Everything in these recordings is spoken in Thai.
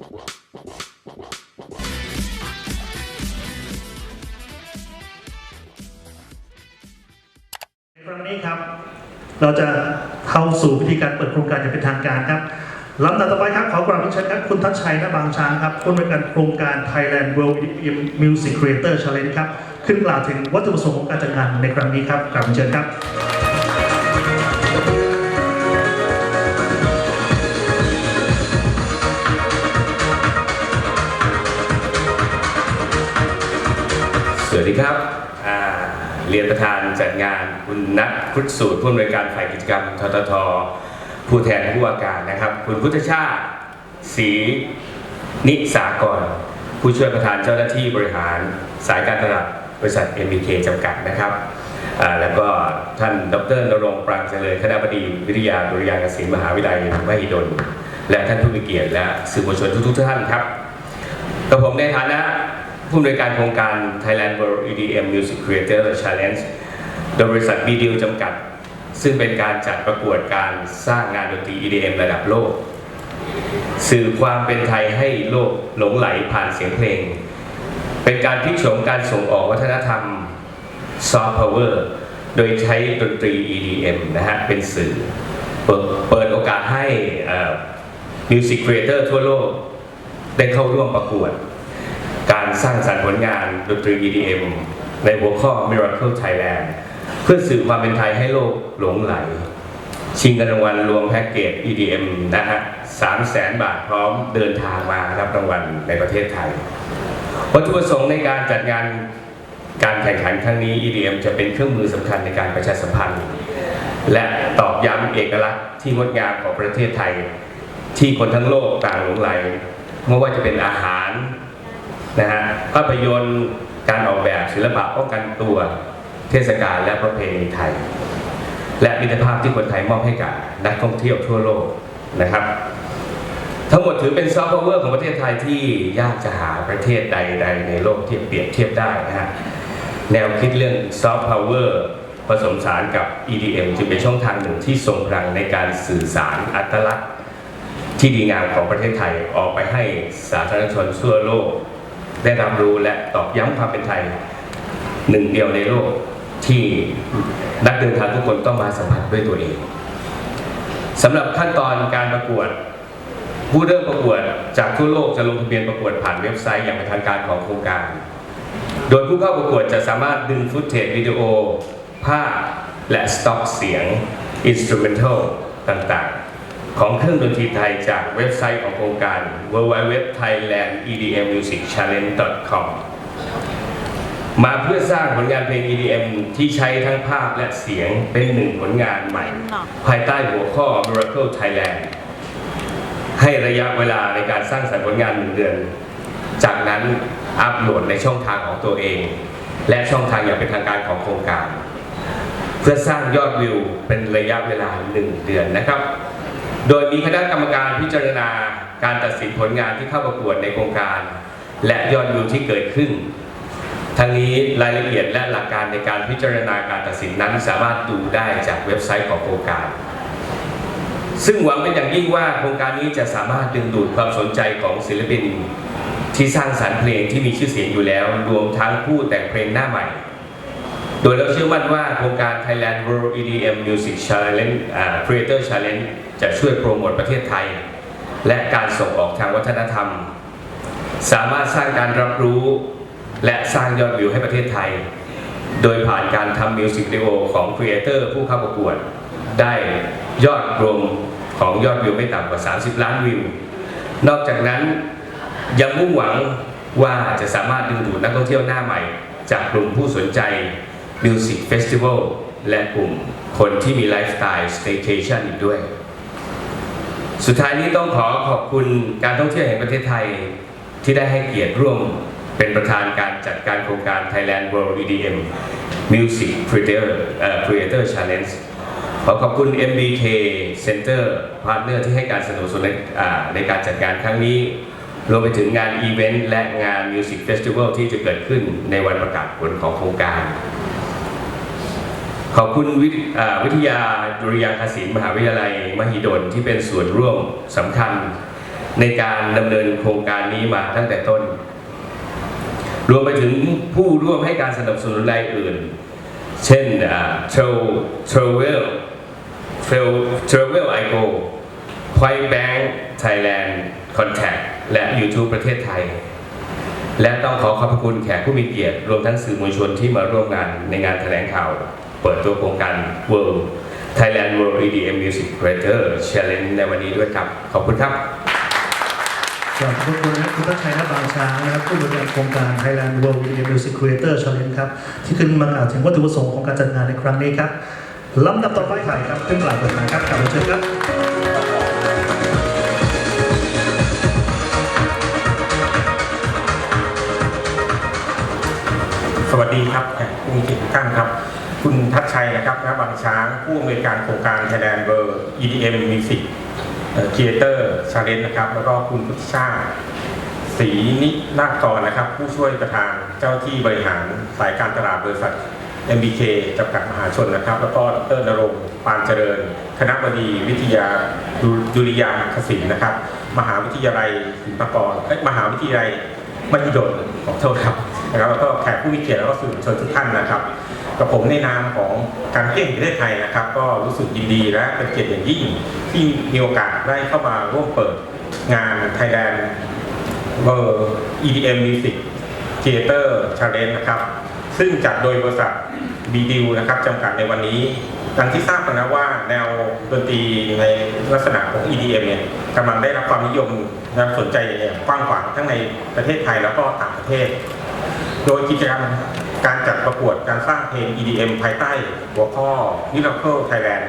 ในครั้งนี้ครับ เราจะเข้าสู่พิธีการเปิดโครงการอย่างเป็นทางการครับลำดับต่อไปครับขอกราบเรียนเชิญครับคุณทัชชัยณบางช้างครับผู้อำนวยการโครงการ Thailand World Music Creator Challenge ครับ ขึ้นกล่าวถึงวัตถุประสงค์ของการจัดงานในครั้งนี้ครับกราบเรียนเชิญครับ เรียนประธานจัดงาน คุณนัทพุทธสูตรผู้อำนวยการฝ่ายกิจกรรมทททผู้แทนผู้ว่าการนะครับ คุณพุทธชาติศรีนิสากร ผู้ช่วยประธานเจ้าหน้าที่บริหารสายการตลาดบริษัท MBK จำกัดนะครับแล้วก็ท่านดรนรงปรางเจริญคณะบดีวิทยาดุริยางคศิลป์มหาวิทยาลัยมหิดล และท่านผู้มีเกียรติและสื่อมวลชนทุกๆท่านครับกับผมในฐานะ ผู้อำนวยการโครงการ Thailand World EDM Music Creator Challenge โดยบริษัท b d ิ l จำกัด ซึ่งเป็นการจัดประกวดการสร้างงานดนตรี EDM ระดับโลก สื่อความเป็นไทยให้โลกหลงไหลผ่านเสียงเพลง เป็นการพลิกโฉมการส่งออกวัฒนธรรม Soft Power โดยใช้ดนตรี EDM นะฮะ เป็นสื่อ เปิดเปิดโอกาสให้เอ่อ Music Creator ทั่วโลก ได้เข้าร่วมประกวด การสร้างสรรค์ผลงานดนตรี EDM ในหัวข้อ Miracle Thailand เพื่อสื่อความเป็นไทยให้โลกหลงไหล ชิงเงินรางวัลรวมแพ็กเกจ EDM นะฮะ3แสนบาทพร้อมเดินทางมารับรางวัลในประเทศไทย วัตถุประสงค์ในการจัดงานการแข่งขันครั้งนี้ EDM จะเป็นเครื่องมือสำคัญในการประชาสัมพันธ์ และตอกย้ำเอกลักษณ์ที่งดงามของประเทศไทย ที่คนทั้งโลกต่างหลงไหลไม่ว่าจะเป็นอาหาร นะฮะภาพยนตร์การออกแบบศิลปะป้องกันตัวเทศกาลและประเพณีไทย และมิตรภาพที่คนไทยมอบให้กับนักท่องเที่ยวทั่วโลกนะครับ ทั้งหมดถือเป็นซอฟต์พาวเวอร์ของประเทศไทยที่ยากจะหาประเทศใด ๆ ในโลกที่เปรียบเทียบได้นะฮะแนวคิดเรื่องซอฟต์พาวเวอร์ผสมสารกับ EDM จึงเป็นช่องทางหนึ่งที่ทรงพลังในการสื่อสารอัตลักษณ์ที่ดีงามของประเทศไทยออกไปให้สาธารณชนทั่วโลก ได้รับรู้และตอกย้ำความเป็นไทย หนึ่งเดียวในโลกที่นักเดินทางทุกคนต้องมาสัมผัสด้วยตัวเองสำหรับขั้นตอนการประกวด ผู้เริ่มประกวดจากทั่วโลกจะลงทะเบียนประกวดผ่านเว็บไซต์อย่างเป็นทางการของโครงการ โดยผู้เข้าประกวดจะสามารถดึงฟุตเทจวิดีโอ ภาพ และสต็อกเสียงอินสตูเมนทัลต่างๆ ของเครื่องดนตรีไทยจากเว็บไซต์ของโครงการ www.thailandedmmusicchallenge.com มาเพื่อสร้างผลงานเพลง EDM ที่ใช้ทั้งภาพและเสียงเป็นหนึ่งผลงานใหม่ ภายใต้หัวข้อ Miracle Thailand ให้ระยะเวลาในการสร้างสรรค์ผลงานหนึ่งเดือน จากนั้นอัปโหลดในช่องทางของตัวเอง และช่องทางอย่างเป็นทางการของโครงการ เพื่อสร้างยอดวิวเป็นระยะเวลา1เดือนนะครับ โดยมีคณะกรรมการพิจารณาการตัดสินผลงานที่เข้าประกวดในโครงการ และยอดวิวที่เกิดขึ้น ทั้งนี้รายละเอียดและหลักการในการพิจารณาการตัดสินนั้นสามารถดูได้จากเว็บไซต์ของโครงการ ซึ่งหวังเป็นอย่างยิ่งว่าโครงการนี้จะสามารถดึงดูดความสนใจของศิลปิน ที่สร้างสรรค์เพลงที่มีชื่อเสียงอยู่แล้ว รวมทั้งผู้แต่งเพลงหน้าใหม่โดยเราเชื่อมั่นว่าโครงการ Thailand World EDM Music Challenge Creator Challenge จะช่วยโปรโมทประเทศไทย และการส่งออกทางวัฒนธรรม สามารถสร้างการรับรู้ และสร้างยอดวิวให้ประเทศไทย โดยผ่านการทำมิวสิกวิดีโอของครีเอเตอร์ผู้เข้าประกวด ได้ยอดรวมของยอดวิวไม่ต่ำกว่า 30 ล้านวิว นอกจากนั้นยังมุ่งหวังว่าจะสามารถดึงดูดนักท่องเที่ยวหน้าใหม่ จากกลุ่มผู้สนใจมิวสิกเฟสติวัลและกลุ่มคนที่มีไลฟ์สไตล์สเต y c a t i o n อีกด้วย สุดท้ายนี้ต้องขอขอบคุณการท่องเที่ยวแห่งประเทศไทยที่ได้ให้เกียรติร่วมเป็นประธานการจัดการโครงการ Thailand World EDM Music Creator Creator Challenge ขอขอบคุณ MBK Center Partner ที่ให้การสนับสนุนในการจัดงานครั้งนี้ รวมไปถึงงานอีเวนต์และงาน Music Festival ที่จะเกิดขึ้นในวันประกาศผลของโครงการ ขอบคุณวิทอ่าวิทยาดุริยางคศิลป์มหาวิทยาลัย มหิดลที่เป็นส่วนร่วมสำคัญในการดำเนินโครงการนี้มาตั้งแต่ต้น รวมไปถึงผู้ร่วมให้การสนับสนุนรายอื่น เช่นเทรเทรเวลเทรเทรเวลไอโก Point Bank Thailand Contact และ YouTube ประเทศไทย และต้องขอขอบคุณแขกผู้มีเกียรติ รวมทั้งสื่อมวลชนที่มาร่วมงานในงานแถลงข่าว เปิดตัวโครงการ World Thailand World EDM Music Creator Challenge ในวันนี้ด้วยครับ ขอบคุณครับขอบคุณนะครับคุณทัชชัยนะบางช้างนะครับผู้บริหารโครงการ Thailand World Video Music Creator Challenge ครับ ที่ขึ้นมากล่าวถึงวัตถุประสงค์ของการจัดงานในครั้งนี้ครับลำดับต่อไปถ่ายครับขึ้นกล่าวประธานครับกล่าวเชิญครับสวัสดีครับแขกผู้มีเกียรติทุกท่านครับ คุณทัชชัยนะครับนะบางช้างผู้อำนวยการโครงการ Thailand World EDM Music เอ่อ Creator Challenge นะครับ แล้วก็คุณพุทธชาติศรีนินาคกรนะครับ ผู้ช่วยประธานเจ้าที่บริหารสายการตลาดบริษัท MBK จำกัดมหาชนนะครับ แล้วก็ดรนรงค์ปานเจริญ คณะบดีวิทยาดุริยางคศิลป์นะครับ มหาวิทยาลัยศิลปากรเอ้ยมหาวิทยาลัย มหิดลขอโทษครับนะครับแล้วก็แขกผู้มีเกียรติแล้วก็สื่อมวลชนทุกท่านนะครับกับผมในนามของการเที่ยวแห่งประเทศไทยนะครับ ก็รู้สึกยินดีและเป็นเกียรติอย่างยิ่งที่มีโอกาสได้เข้ามาร่วมเปิดงาน Thailand World EDM Music Theater Challenge นะครับ ซึ่งจัดโดยบริษัท b d ิวนะครับจำกัดในวันนี้ ดังที่ทราบกันนะว่าแนวดนตรีในลักษณะของ EDM เนี่ยกำลังได้รับความนิยมและสนใจอย่างกว้างขวางทั้งในประเทศไทยแล้วก็ต่างประเทศ โดยกิจกรรมการจัดประกวดการสร้างเพลง EDM ภายใต้หัวข้อ Miracle Thailand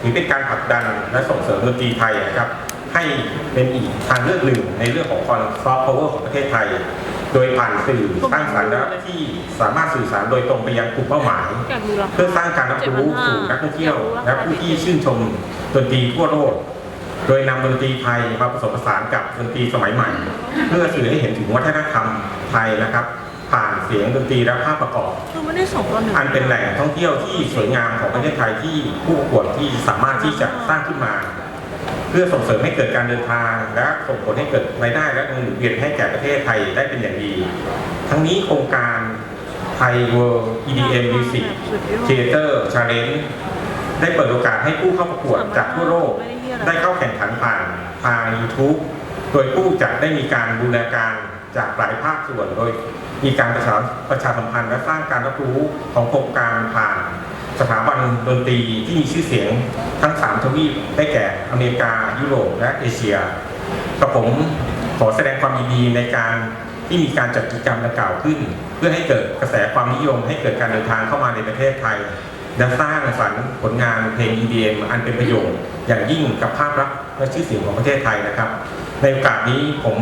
ถือเป็นการผลักดันและส่งเสริมดนตรีไทยนะครับ ให้เป็นอีกทางเลือกหนึ่งในเรื่องของความซอฟต์พาวเวอร์ของประเทศไทย โดยผ่านสื่อสร้างสรรค์และที่สามารถสื่อสารโดยตรงไปยังกลุ่มเป้าหมาย อยากดูราคา เพื่อสร้างการรับรู้สู่นักท่องเที่ยว และผู้ที่ชื่นชมดนตรีทั่วโลก โดยนำดนตรีไทยมาผสมผสานกับดนตรีสมัยใหม่ เพื่อสื่อให้เห็นถึงวัฒนธรรมไทยนะครับ ผ่านเสียงดนตรีและภาพประกอบ คือไม่ได้สองต่อหนึ่งอันเป็นแหล่งท่องเที่ยวที่สวยงามของประเทศไทยที่ผู้ประกวดที่สามารถที่จะสร้างขึ้นมา เพื่อส่งเสริมให้เกิดการเดินทาง และส่งผลให้เกิดรายได้และเงินหมุนเวียนให้แก่ประเทศไทยได้เป็นอย่างดี ทั้งนี้โครงการไทย World EDM Music Theater Challenge ได้เปิดโอกาสให้ผู้เข้าประกวดจากทั่วโลกได้เข้าแข่งขันผ่านทาง YouTube โดยผู้จัดได้มีการบูรณาการจากหลายภาคส่วนโดยมีการประชาประชาสัมพันธ์และสร้างการรับรู้ของโครงการผ่าน สถาบันดนตรีที่มีชื่อเสียงทั้ง 3 ทวีปได้แก่อเมริกา ยุโรป และเอเชียกับผมขอแสดงความยินดีในการที่มีการจัดกิจกรรมดังกล่าวขึ้น เพื่อให้เกิดกระแสความนิยมให้เกิดการเดินทางเข้ามาในประเทศไทย และสร้างสรรค์ผลงานเพลง EDM อันเป็นประโยชน์ อย่างยิ่งกับภาพลักษณ์และชื่อเสียงของประเทศไทยนะครับ ในโอกาสนี้ผม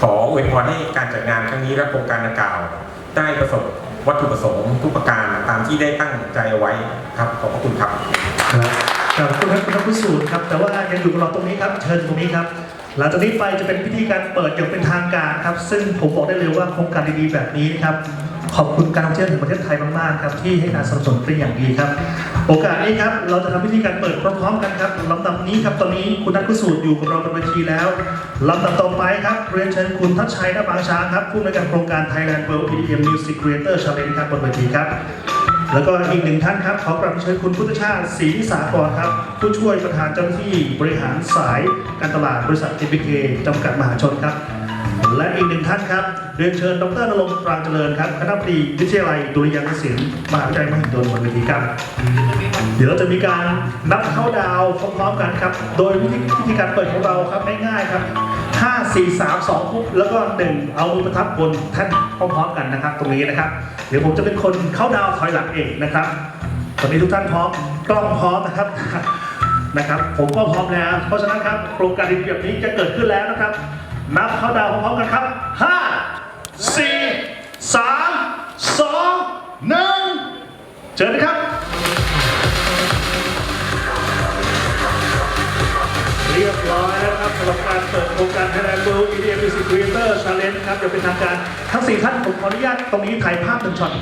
ขออวยพรให้การจัดงานครั้งนี้และโครงการดังกล่าว ได้ประสบวัตถุประสงค์ทุกประการ ที่ได้ตั้งใจเอาไว้ครับขอบพระคุณครับ ครับขอบคุณครับคุณพิสูจน์ครับ แต่ว่ายังอยู่กับเราตรงนี้ครับ เชิญตรงนี้ครับ หลังจากนี้ไปจะเป็นพิธีการเปิดอย่างเป็นทางการครับ ซึ่งผมบอกได้เลยว่าโครงการดีๆแบบนี้นะครับขอบคุณการท่องเที่ยวแห่งประเทศไทยมากๆครับที่ให้การสนับสนุนเป็นอย่างดีครับ โอกาสนี้ครับเราจะทำพิธีการเปิดพร้อมๆกันครับลำดับนี้ครับตอนนี้คุณนัทพิสูจน์อยู่กับเราบนเวทีแล้วลำดับต่อไปครับเรียนเชิญคุณทัชชัยนบางช้างครับผู้อำนวยการโครงการ Thailand World EDM Music Creator Challenge ครับบนเวทีครับ แล้วก็อีกหนึ่งท่านครับขอกราบเชิญคุณพุทธชาติศรีนิสากรครับ ผู้ช่วยประธานเจ้าหน้าที่บริหารสายการตลาดบริษัท MBK จำกัดมหาชนครับ และอีกหนึ่งท่านครับเรียนเชิญดรนรงค์ปรางเจริญครับคณะบดีวิทยาลัยดุริยางคศิลป์มหาวิทยาลัยมหิดลบนเวทีครับ เดี๋ยวเราจะมีการนับเข้าดาวพร้อมๆกันครับ โดยวิธีการเปิดของเราครับง่ายๆครับ 5 4 3 2ปุ๊บแล้วก็1เอามือประทับบนท่านพร้อมๆกันนะครับ ตรงนี้นะครับ เดี๋ยวผมจะเป็นคนเข้าดาวถอยหลังเองนะครับ ตอนนี้ทุกท่านพร้อมกล้องพร้อมนะครับนะครับผมก็พร้อมแล้ว เพราะฉะนั้นครับโครงการดีๆแบบนี้จะเกิดขึ้นแล้วนะครับ นับเข้าดาวพร้อมๆกันครับ5 4 3 2 1เจอเลยครับเรียบร้อยแล้ว หรับการเปิดโครงการ Thailand World EDM Music Creator Challenge ครับจะเป็นทางการ ทั้ง 4 ท่านผมขออนุญาตตรงนี้ถ่ายภาพหนึ่งช็อต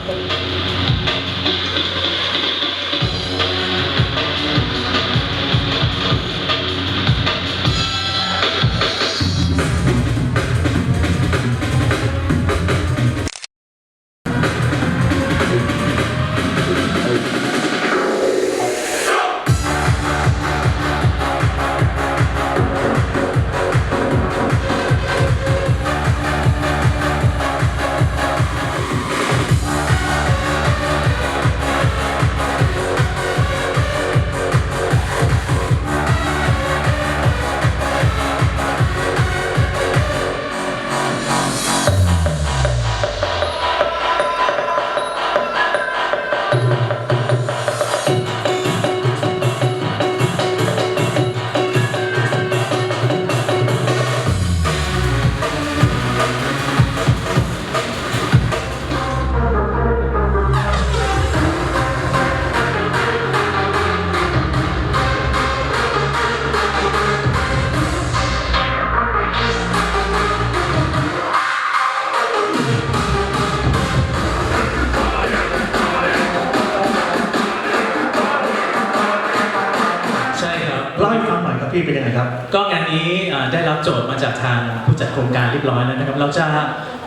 ครับ ก็งานนี้เอ่อได้รับโจทย์มาจากทางผู้จัดโครงการเรียบร้อยแล้วนะครับ เราจะ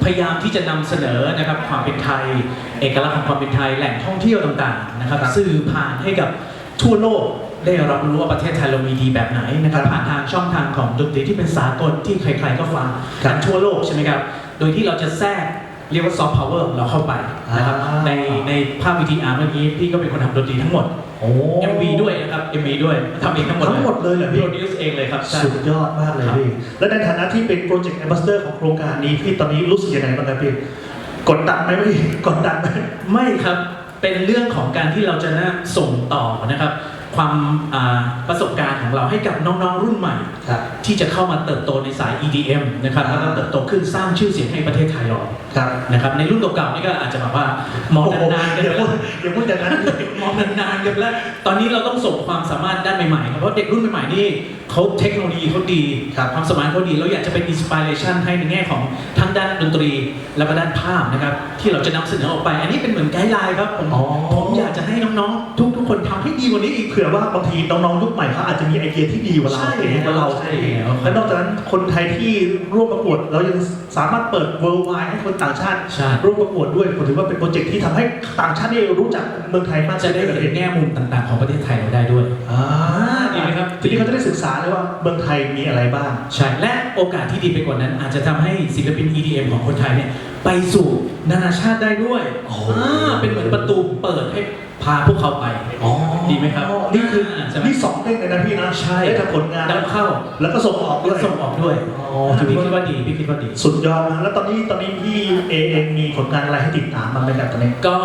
พยายามที่จะนำเสนอนะครับความเป็นไทย เอกลักษณ์ของความเป็นไทยแหล่งท่องเที่ยวต่างๆนะครับครับ สื่อผ่านให้กับทั่วโลกได้รับรู้ว่าประเทศไทยเรามีดีแบบไหนนะครับครับผ่านทางช่องทางของดนตรีที่เป็นสากลที่ใครๆก็ฟังครักับนทั่วโลกใช่ไหมครับโดยที่เราจะแทรกเรียกว่าซอฟต์พาวเวอร์ของเราเข้าไปนะครับอ่า ใน ในภาพวิทีอาร์เมื่อกี้พี่ก็เป็นคนทำดนตรีทั้งหมด โอ้ MV ด้วยนะครับ MV ด้วยทำเองทั้งหมดทั้งหมดเลยเหรอพี่ โปรดิวซ์เองเลยครับใช่ สุดยอดมากเลยครับ พี่ และในฐานะที่เป็นโปรเจกต์แอมบาสเดอร์ของโครงการนี้พี่ตอนนี้รู้สึกยังไงบ้างครับพี่กดดันไหมพี่กดดันไหม ไม่ครับ เป็นเรื่องของการที่เราจะน่าส่งต่อนะครับ ความอ่าประสบการณ์ของเราให้กับน้องๆรุ่นใหม่ ครับ ที่จะเข้ามาเติบโตในสาย EDM นะครับอ่าแล้วก็เติบโตขึ้นสร้างชื่อเสียงให้ประเทศไทยเราครับ นะครับในรุ่นเก่าๆนี่ก็อาจจะแบบว่ามองนานๆกันอย่าไปพูดแล้วอย่าพูดอย่างนั้น มองนานๆกันไปแล้วตอนนี้เราต้องส่งความสามารถด้านใหม่ๆครับเพราะเด็กรุ่นใหม่ๆนี่เขาเทคโนโลยีเขาดีครับ ความสามารถเขาดีเราอยากจะเป็นอินสปิเรชันให้ในแง่ของทั้งด้านดนตรี แล้วก็ด้านภาพนะครับที่เราจะนำเสนอออกไป อันนี้เป็นเหมือนไกด์ไลน์ครับผมอ๋อ ผมอยากจะให้น้องๆทุกๆ คนทำให้ดีกว่านี้อีกเผื่อว่าบางทีน้องๆยุคใหม่เขาอาจจะมีไอเดียที่ดีกว่าเราใช่เก่งกว่าเราใช่แล้วและนอกจากนั้นคนไทยที่ร่วมประกวดเรายังสามารถเปิด world wide ให้คนต่างชาติใช่ร่วมประกวดด้วยผมถือว่าเป็นโปรเจกต์ที่ทำให้ต่างชาติได้รู้จักเมืองไทยมากจะขึ้นได้เลยเห็นแง่มุมต่าง ๆ ของประเทศไทยเราได้ด้วยอ่าดีไหมครับทีนี้เขาจะได้ศึกษาเลยว่าเมืองไทยมีอะไรบ้างใช่และโอกาสที่ดีไปกว่านั้น อาจจะทำให้ศิลปิน EDM ของคนไทยเนี่ยไปสู่นานาชาติได้ด้วยโอ้าเป็นเหมือนประตูเปิดให้ พาพวกเขาไป ดีไหมครับนี่คือใช่ไหม นี่สองเด้งเลยนะพี่นะใช่ได้ทั้งผลงาน นำเข้าแล้วก็ส่งออกด้วย ส่งออกด้วยอ๋อถือพี่คิดว่าดีพี่คิดว่าดี สุดยอดนะแล้วตอนนี้ตอนนี้พี่เอเองมีผลงานอะไรให้ติดตามบ้างไหมครับตอนนี้ก็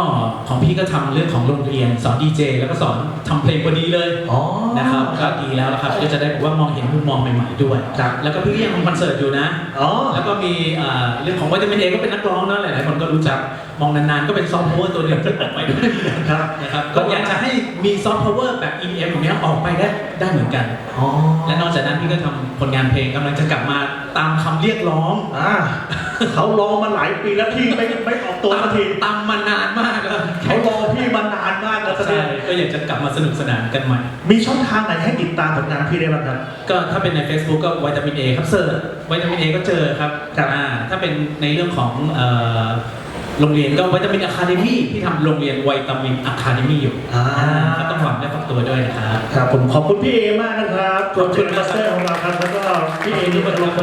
ของพี่ก็ทำเรื่องของโรงเรียนสอนดีเจแล้วก็สอนทำเพลงพอดีเลยอ๋อ นะครับก็ดีแล้วละครับก็จะได้แบบว่ามองเห็นมุมมองใหม่ๆด้วยครับ แล้วก็พี่ก็ยังทำคอนเสิร์ตอยู่นะ อ๋อ แล้วก็มีอ่าเรื่องของวิตามินเอก็เป็นนักร้องนะหลายๆคนก็รู้จักมองนานๆก็เป็นซอฟต์พาวเวอร์ตัวหนึ่งที่ออกไปด้วยครับนะครับก็อยากจะให้มีซอฟต์พาวเวอร์แบบ EDM อย่างเงี้ยออกไปได้ได้เหมือนกัน อ๋อและนอกจากนั้นพี่ก็ทำผลงานเพลงกำลังจะกลับมาตามคำเรียกร้องอ่าเขารอมาหลายปีแล้วพี่ไม่ไม่ออกตัวสักทีตามมานานมากแล้วเขารอพี่มานานมากแล้วตอนใช่นี้ก็อยากจะกลับมาสนุกสนานกันใหม่ มีช่องทางไหนให้ติดตามผลงานพี่ได้บ้างครับ ก็ถ้าเป็นใน Facebook ก็วิตามินเอครับเสิร์ชวิตามินเอก็เจอครับครับ อ่าถ้าเป็นในเรื่องของเอ่อ โรงเรียนก็วิตามินอะคาเดมี่ที่ทำโรงเรียนวิตามินอะคาเดมี่อยู่อ่า ก็ต้องหวังได้ฝากตัวด้วยนะครับ ครับผมขอบคุณพี่เอมากนะครับขอบคุณเป็นมาสเตอร์ของเราครับแล้วก็พี่เอนี่มาลงไป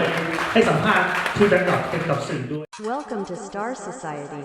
ให้สัมภาษณ์ที่แบงก์กับเป็นกับสื่อด้วย Welcome to Star Society.